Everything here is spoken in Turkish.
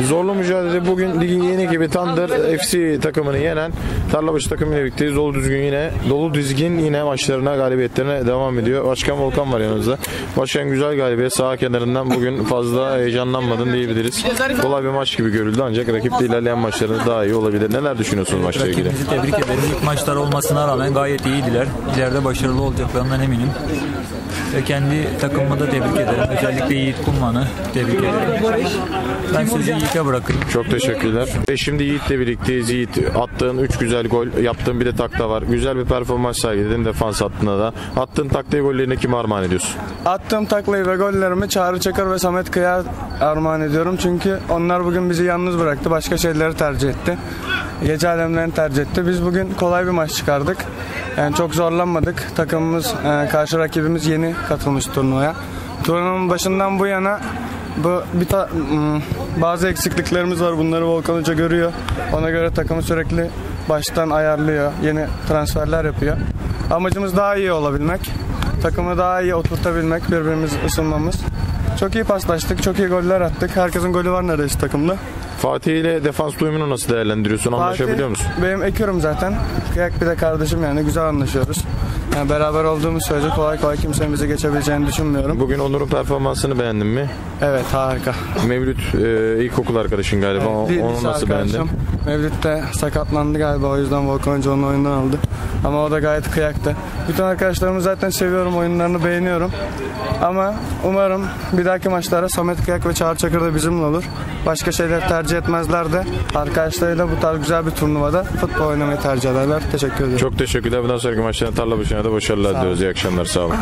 Zorlu mücadele bugün ligin yeni ekibi Thunder FC takımını yenen Tarlabaşı takımıyla birlikteyiz. Dolu düzgün yine dolu düzgün yine maçlarına galibiyetlerine devam ediyor. Başkan Volkan var yanımızda. Başkan güzel galibiyet sağ kenarından bugün fazla heyecanlanmadın diyebiliriz. Kolay bir maç gibi görüldü ancak rakip de ilerleyen maçlarında daha iyi olabilir. Neler düşünüyorsunuz maçla ilgili? Rakibimizi tebrik ederim. İlk maçlar olmasına rağmen gayet iyiydiler. İleride başarılı olacaklarından eminim. Ve kendi takımımı da tebrik ederim. Özellikle Yiğit Kumman'ı tebrik ederim. Ben sözü Yiğit'e bırakayım. Çok teşekkürler. Ve şimdi Yiğit'le birlikteyiz. Yiğit attığın 3 güzel gol, yaptığın bir de takla var. Güzel bir performans sergiledin defans hattında da. Attığın taklayı gollerini kime armağan ediyorsun? Attığım taklayı ve gollerimi Çağrı Çakır ve Samet Kıyar armağan ediyorum. Çünkü onlar bugün bizi yalnız bıraktı. Başka şeyleri tercih etti. Gece alemlerini tercih etti. Biz bugün kolay bir maç çıkardık. Yani çok zorlanmadık. Takımımız, e, karşı rakibimiz yeni katılmış turnuvaya. Turnuvanın başından bu yana bu bir ta- m, bazı eksikliklerimiz var. Bunları Volkan Hoca görüyor. Ona göre takımı sürekli baştan ayarlıyor. Yeni transferler yapıyor. Amacımız daha iyi olabilmek. Takımı daha iyi oturtabilmek, birbirimizi ısınmamız. Çok iyi paslaştık, çok iyi goller attık. Herkesin golü var neredeyse takımda. Fatih ile defans uyumunu nasıl değerlendiriyorsun? Anlaşabiliyor musun? Benim ekiyorum zaten. Kıyak bir de kardeşim yani güzel anlaşıyoruz. Yani beraber olduğumuz sürece kolay kolay kimsenin bizi geçebileceğini düşünmüyorum. Bugün Onur'un performansını beğendin mi? Evet harika. Mevlüt e, ilkokul arkadaşın galiba. Li- Onu nasıl beğendin? Mevlüt de sakatlandı galiba o yüzden Volkan Hoca onu oyundan aldı. Ama o da gayet kıyaktı. Bütün arkadaşlarımı zaten seviyorum, oyunlarını beğeniyorum. Ama umarım bir dahaki maçlara Samet Kıyak ve Çağrı Çakır da bizimle olur. Başka şeyler tercih etmezler de arkadaşlarıyla bu tarz güzel bir turnuvada futbol oynamayı tercih ederler. Teşekkür ederim. Çok teşekkürler. Bundan sonraki maçlarda tarla başına da başarılar diliyoruz. İyi akşamlar. Sağ olun.